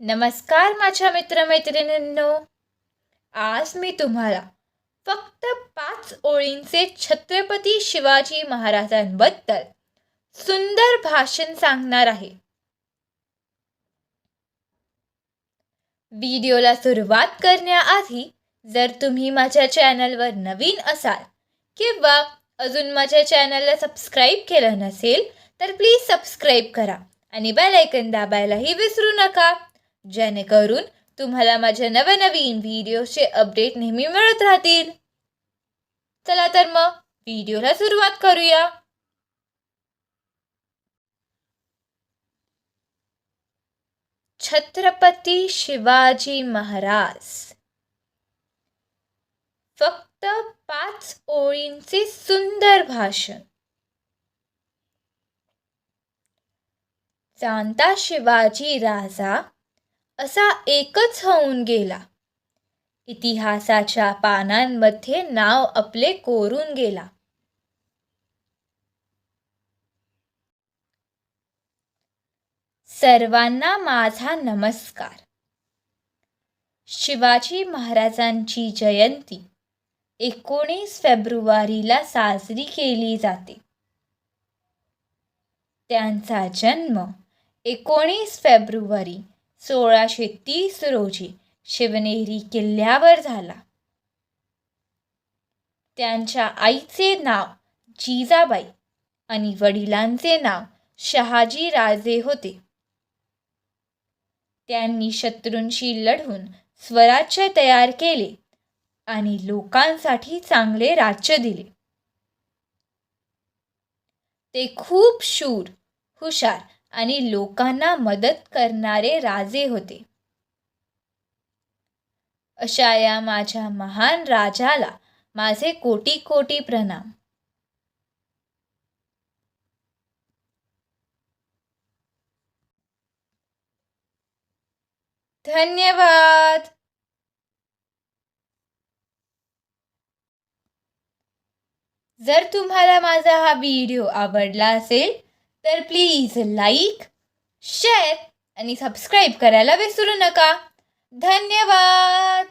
नमस्कार माझ्या मित्रमैत्रिणींनो. आज मी तुम्हाला फक्त पाच ओळींचे छत्रपती शिवाजी महाराजांबद्दल सुंदर भाषण सांगणार आहे. व्हिडिओला सुरुवात करण्याआधी जर तुम्ही माझ्या चॅनलवर नवीन असाल किंवा अजून माझ्या चॅनलला सबस्क्राईब केलं नसेल तर प्लीज सबस्क्राईब करा आणि बेल ऐकन दाबायलाही विसरू नका. जेणेकरून तुम्हाला माझ्या नवनवीन व्हिडिओचे अपडेट नेहमी मिळत राहतील. चला तर मग व्हिडिओला सुरुवात करूया. छत्रपती शिवाजी महाराज. फक्त पाच ओळींचे सुंदर भाषण. जाणता शिवाजी राजा असा एकच होऊन गेला. इतिहासाच्या पानांमध्ये नाव आपले कोरून गेला. सर्वांना माझा नमस्कार. शिवाजी महाराजांची जयंती एकोणीस फेब्रुवारीला साजरी केली जाते. त्यांचा जन्म एकोणीस फेब्रुवारी सोळाशे तीस रोजी शिवनेरी किल्ल्यावर झाला. त्यांच्या आईचे नाव जिजाबाई आणि वडिलांचे नाव शहाजी राजे होते. त्यांनी शत्रूंशी लढून स्वराज्य तयार केले आणि लोकांसाठी चांगले राज्य दिले. ते खूप शूर हुशार आणि लोकांना मदत करणारे राजे होते. अशा या माझ्या महान राजाला माझे कोटी कोटी प्रणाम. धन्यवाद! जर तुम्हाला माझा हा व्हिडिओ आवडला असेल तर प्लीज लाईक शेअर आणि सबस्क्राईब करायला विसरू नका. धन्यवाद!